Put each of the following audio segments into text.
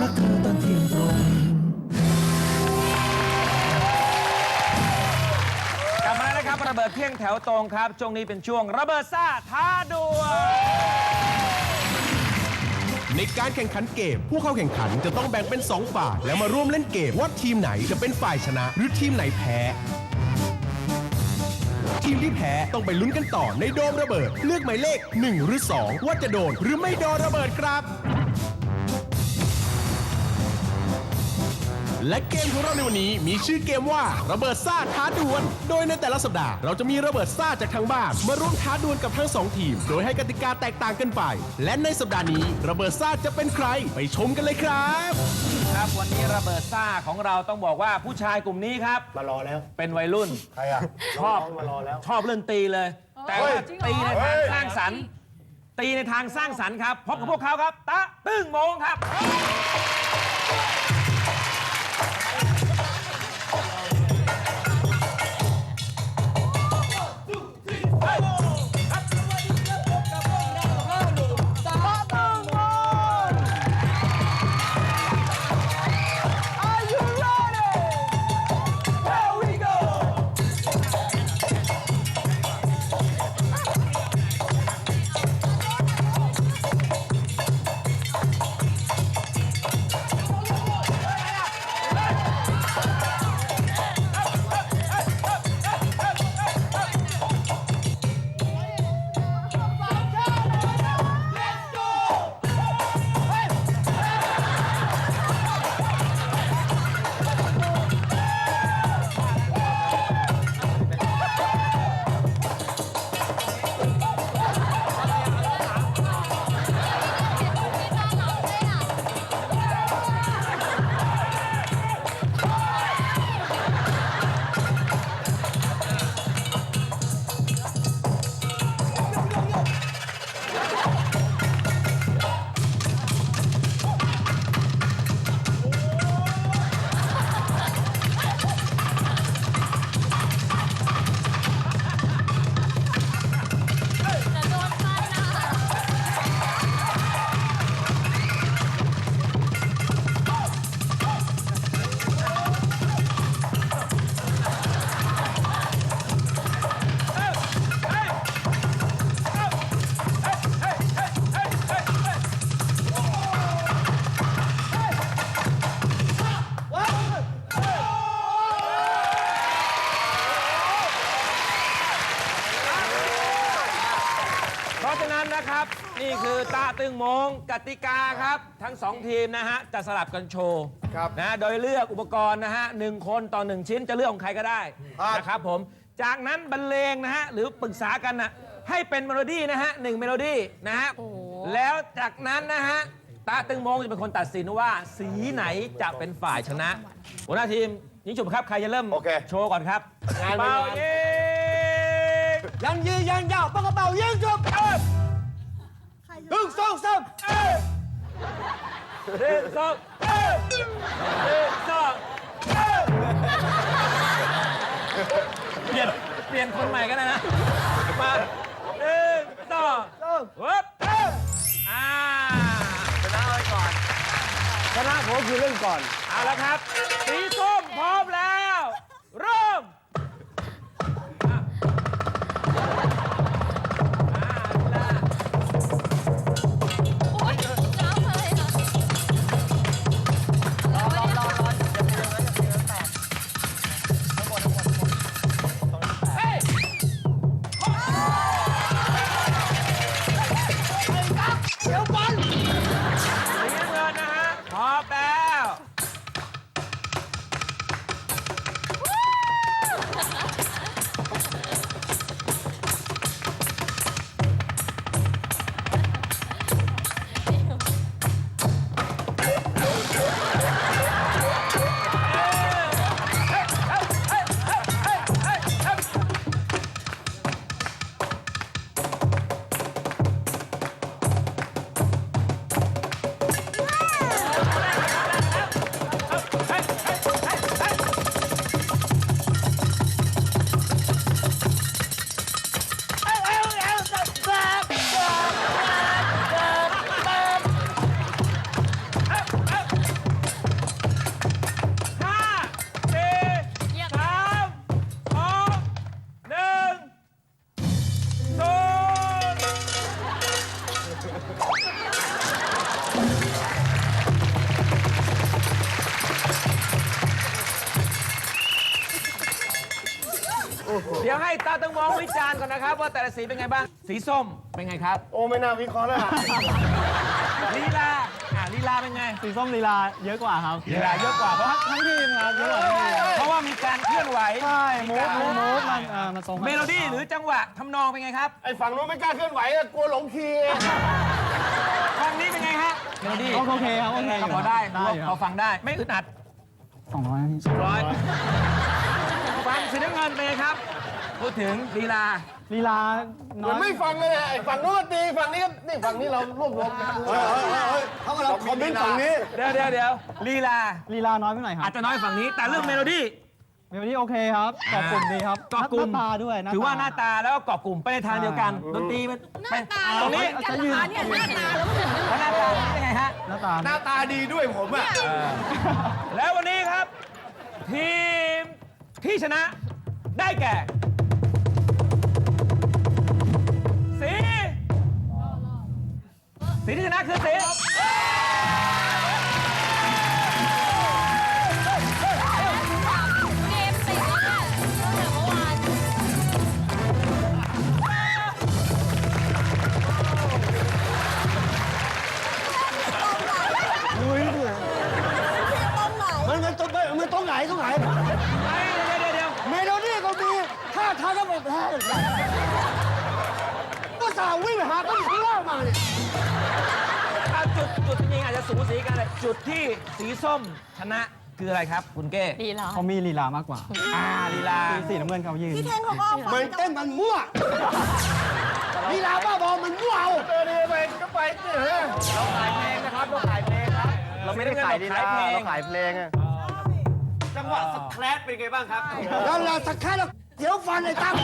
รักเธอตอนเที่ยงตรง กลับมาแล้วนะครับระเบิดเที่ยงแถวตรงครับช่วงนี้เป็นช่วงระเบิดซ่าท้าดวล ในการแข่งขันเกม ผู้เข้าแข่งขันจะต้องแบ่งเป็น 2 ฝ่ายแล้วมาร่วมเล่นเกมว่าทีมไหนจะเป็นฝ่ายชนะ หรือทีมไหนแพ้ ทีมที่แพ้ต้องไปลุ้นกันต่อในโดมระเบิด เลือกหมายเลข 1 หรือ 2 ว่าจะโดนหรือไม่โดนระเบิดครับ และเกมของเราในวันนี้มีชื่อเกมว่าระเบิดซ่าท้าดวล โดยในแต่ละสัปดาห์เราจะมีระเบิดซ่าจากทางบ้านมาร่วมท้าดวลกับทั้งสองทีม โดยให้กติกาแตกต่างกันไป และในสัปดาห์นี้ระเบิดซ่าจะเป็นใครไปชมกันเลยครับ ครับวันนี้ระเบิดซ่าของเราต้องบอกว่าผู้ชายกลุ่มนี้ครับ มารอแล้ว เป็นวัยรุ่น ใครอะชอบ น้งๆมารอแล้ว ชอบเล่นตีเลย แต่ว่าตีในทางสร้างสรรค์ ตีในทางสร้างสรรค์ครับพบกับพวกเขาครับ ตะตึ้งโมงครับ เนะครับนี่คือตาตึงโมงกติกาครับ ทั้งสองทีมนะฮะ จะสลับกันโชว์ครับนะโดยเลือกอุปกรณ์นะฮะหนึ่งคนต่อหนึ่งชิ้นจะเลือกของใครก็ได้ครับนะครับผม จากนั้นบรรเลงนะฮะ หรือปรึกษากันนะให้เป็นเมโลดี้นะฮะหนึ่งเมโลดี้นะฮะ แล้วจากนั้นนะฮะตาตึงโมงจะเป็นคนตัดสินว่าสีไหนจะเป็นฝ่ายชนะ หัวหน้าทีมยิงฉุบครับ ใครจะเริ่มโอเค โชว์ก่อนครับงานเป็นเป่างานยิง ยันยืนยันยาวปากกระเป๋ายิงจบเอ้ย หนึ่งสองสามเอ้ยหนึ่งสองเอ้ยหนึ่งสองเอ้ยเปลี่ยนเปลี่ยนคนใหม่กันนะนะมาหนึ่งสองวับเอ้ยอ่าชนะไว้ก่อนชนะผมคือเรื่องก่อน เอาละครับ สีส้มพร้อมแล้ว น้ ยวให้ตาตึงมองวิจารณ์ก่อนนะครับ ว่าแต่ละสีเป็นไงบ้าง สีส้มเป็นไงครับโอ้ไม่น่าวิเคราะห์เลยอะลีลาอ่าลีลาเป็นไงสีส้มลีลาเยอะกว่าครับลีลาเยอะกว่าเพราะทั้งทีมครับเยอะกว่าทั้งทีมเพราะว่ามีการเคลื่อนไหวใช่มูมีฟการมูฟมูฟมันเอ่อมันทรงเมโลดี้หรือจังหวะทำนองเป็นไงครับไอ้ฝั่งนู้นไม่กล้าเคลื่อนไหวอะกลัวหลงคีย์ฟังนี้เป็นไงฮะเมโลดี้โอเคครับโอเคก็พอได้ได้อยู่พอฟังได้ไม่อึดอัดสองร้อยพี่ร้อยฟังสีน้ำเงินเป็นไงครับ พูดถึงลีลา ลีลาเหน้มืออนยไม่ฟังเลยอะไอ้ฝั่งนู้นก็ตีฝั่งนี้ก็นี่ฝั่งนี้เรารวบรวมกันเขากำลังคอมเมนต์ฝั่งนี้เดี๋ยวเดี๋ยวเดี๋ยวลีลา ลีลาน้อยไปหน่อยครัอาบจจะน้อยฝั่งนี้ แต่เรื่องเมโลดี้ เมโลดี้โอเคครับกรอบกลุ่มดีครับเกาะกลุ่มหน้าตาด้วยถือว่าหน้าตาแล้วก็เกาะกลุ่มไปในทางเดียวกันดนตรีมันหน้าตาตรงนี้กันเหรอคะเนี่ยหน้าตาแล้วมันถึงแล้วหน้าตาเป็นไงฮะ หน้าตาหน้าตาดีด้วยผมอะแล้ววันนี้ครับ ทีมที่ชนะได้แก่ สีที่ชนะคือสีเกมติดแล้วเนี่ยตั้งแต่เมื่อวาน มันมันตรงมันตรงไหนตรงไหนเดี๋ยวเดี๋ยวเดี๋ยวเมโลดี้ก็มีท่าทางก็แบบแพ้ก็สาววิ่งไปหาต้นข้างล่างมาเนี่ยอะ จุดจุดจริงๆอาจจะสูสีกันเลยจุดที่สีส้มชนะคืออะไรครับ คุณเก้ดีเหรอ เขามีลีลามากกว่าอ่าลีลาสีสีน้ำเงินเขายืน พี่เท่งเขาก็มันเต้นมันมั่วลีลาบ้าบอมันมั่วเอาเออดีไปก็ไปเนี่ยเราขายเพลงนะครับเราขายเพลงครับเราไม่ได้ขายลีลาเราขายเพลงจังหวะสแครปเป็นไงบ้างครับแล้วเราสแครปแล้วเดี๋ยวฟันไอ้ตั้ม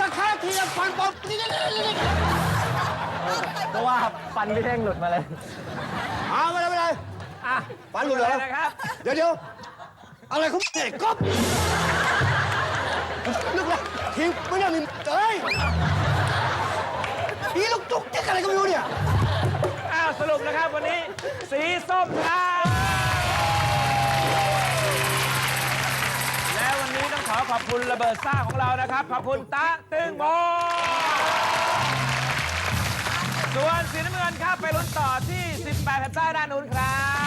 สแครปทีละฟันบอลนี่ เพราะว่าฟันพี่เท่งหลุดมาเลยเอาไปเลยไปเลยอะฟันหลุดเหรอ นะครับ เดี๋ยวเดี๋ยวอะไรเขาเด็กก๊อฟลูกละทีมไม่ได้มีเอ้ยนี่ลูกจุกจิกอะไรก็ไม่รู้เนี่ย อ้าว สรุปนะครับวันนี้ สีส้มชนะและวันนี้ต้องขอขอบคุณระเบิดซ่าของเรานะครับ ขอบคุณตะตึงโม ส่วนสีน้ำเงินครับไปลุ้นต่อที่ 18แผ่นป้ายด้านนู้นครับ